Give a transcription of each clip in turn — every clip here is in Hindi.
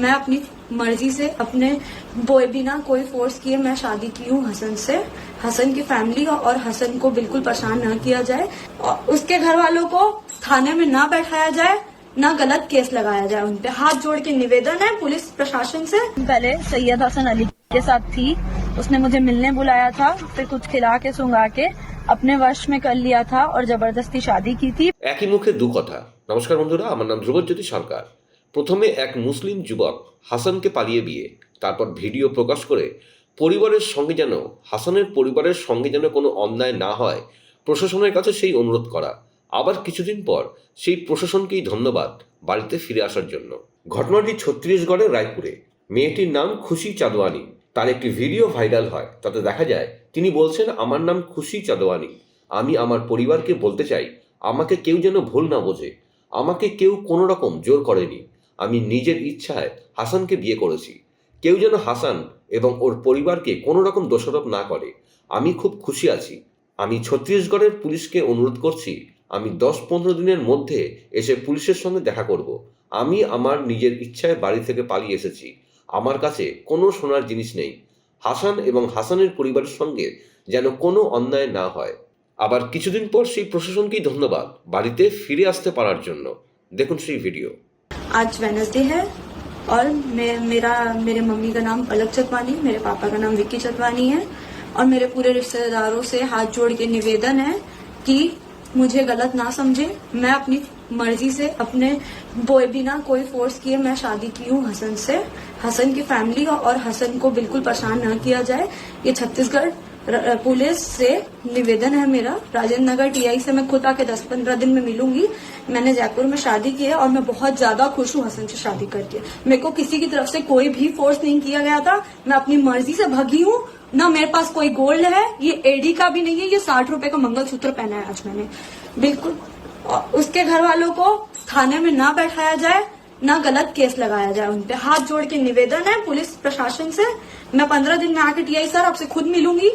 मैं अपनी मर्जी से अपने बोए बिना कोई फोर्स किए मैं शादी की हूँ हसन से हसन की फैमिली और हसन को बिल्कुल परेशान न किया जाए और उसके घर वालों को थाने में ना बैठाया जाए ना गलत केस लगाया जाए उन पे हाथ जोड़ के निवेदन है पुलिस प्रशासन से पहले सैयद हसन अली के साथ थी उसने मुझे मिलने बुलाया था फिर कुछ खिला के सुंगा के अपने वश में कर लिया था और जबरदस्ती शादी की थी একই মুখে দু কথা নমস্কার বন্ধুরা আমার নাম ধ্রুবজ্যোতি সরকার প্রথমে এক মুসলিম যুবক হাসানকে পালিয়ে বিয়ে, তারপর ভিডিও প্রকাশ করে পরিবারের সঙ্গে যেন, হাসানের পরিবারের সঙ্গে যেন কোনো অন্যায় না হয়, প্রশাসনের কাছে সেই অনুরোধ করা। আবার কিছুদিন পর সেই প্রশাসনকেই ধন্যবাদ বাড়িতে ফিরে আসার জন্য। ঘটনাটি ছত্তিশগড়ের রায়পুরে। মেয়েটির নাম খুশি চাঁদওয়ানি। তার একটি ভিডিও ভাইরাল হয়। তাতে দেখা যায়, তিনি বলছেন, আমার নাম খুশি চাঁদোয়ানি আমি আমার পরিবারকে বলতে চাই, আমাকে কেউ যেন ভুল না বোঝে। আমাকে কেউ কোনো রকম জোর করেনি। আমি নিজের ইচ্ছায় হাসানকে বিয়ে করেছি। কেউ যেন হাসান এবং ওর পরিবারকে কোনো রকম দোষারোপ না করে। আমি খুব খুশি আছি। আমি ছত্তিশগড়ের পুলিশকে অনুরোধ করছি, আমি দশ পনেরো দিনের মধ্যে এসে পুলিশের সঙ্গে দেখা করব। আমি আমার নিজের ইচ্ছায় বাড়ি থেকে পালিয়ে এসেছি। আমার কাছে কোনো সোনার জিনিস নেই। হাসান এবং হাসানের পরিবারের সঙ্গে যেন কোনো অন্যায় না হয়। আবার কিছুদিন পর সেই প্রশাসনকেই ধন্যবাদ বাড়িতে ফিরে আসতে পারার জন্য। দেখুন সেই ভিডিও। आज वेनसडे है और मैं, मेरा, मेरे मम्मी का नाम पलक चतवानी मेरे पापा का नाम विक्की चतवानी है और मेरे पूरे रिश्तेदारों से हाथ जोड़ के निवेदन है कि मुझे गलत ना समझे। मैं अपनी मर्ज़ी से, अपने बोए बिना कोई फोर्स किए मैं शादी की हूँ हसन से। हसन की फैमिली और हसन को बिल्कुल परेशान न किया जाए। ये छत्तीसगढ़ पुलिस से निवेदन है मेरा। राजेंद्र नगर टीआई से मैं खुद आके 10-15 दिन में मिलूँगी। मैंने जयपुर में शादी की है और मैं बहुत ज़्यादा खुश हूँ हसन से शादी करके। मेरे को किसी की तरफ़ से कोई भी फोर्स नहीं किया गया था। मैं अपनी मर्ज़ी से भगी हूँ। ना मेरे पास कोई गोल्ड है, ये एडी का भी नहीं है, ये साठ रुपए का मंगलसूत्र पहना है आज मैंने। बिल्कुल। उसके घर वालों को थाने में ना बैठाया जाए, ना गलत केस लगाया जाए उनपे हाथ जोड़ के निवेदन है पुलिस प्रशासन से। मैं पंद्रह दिन में आके टीआई सर आपसे खुद मिलूँगी।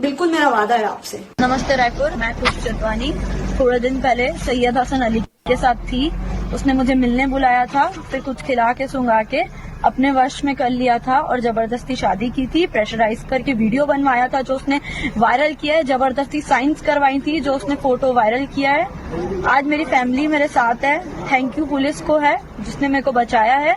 बिल्कुल मेरा वादा है आपसे। नमस्ते, रायपुर। मैं खुश चतवानी थोड़े दिन पहले सैयद हसन अली के साथ थी। उसने मुझे मिलने बुलाया था, फिर कुछ खिला के, सुंगा के, अपने वश में कर लिया था और ज़बरदस्ती शादी की थी प्रेशराइज करके वीडियो बनवाया था, जो उसने वायरल किया है, ज़बरदस्ती साइंस करवाई थी, जो उसने फ़ोटो वायरल किया है। आज मेरी फैमिली मेरे साथ है। थैंक यू पुलिस को है, जिसने मेरे को बचाया है।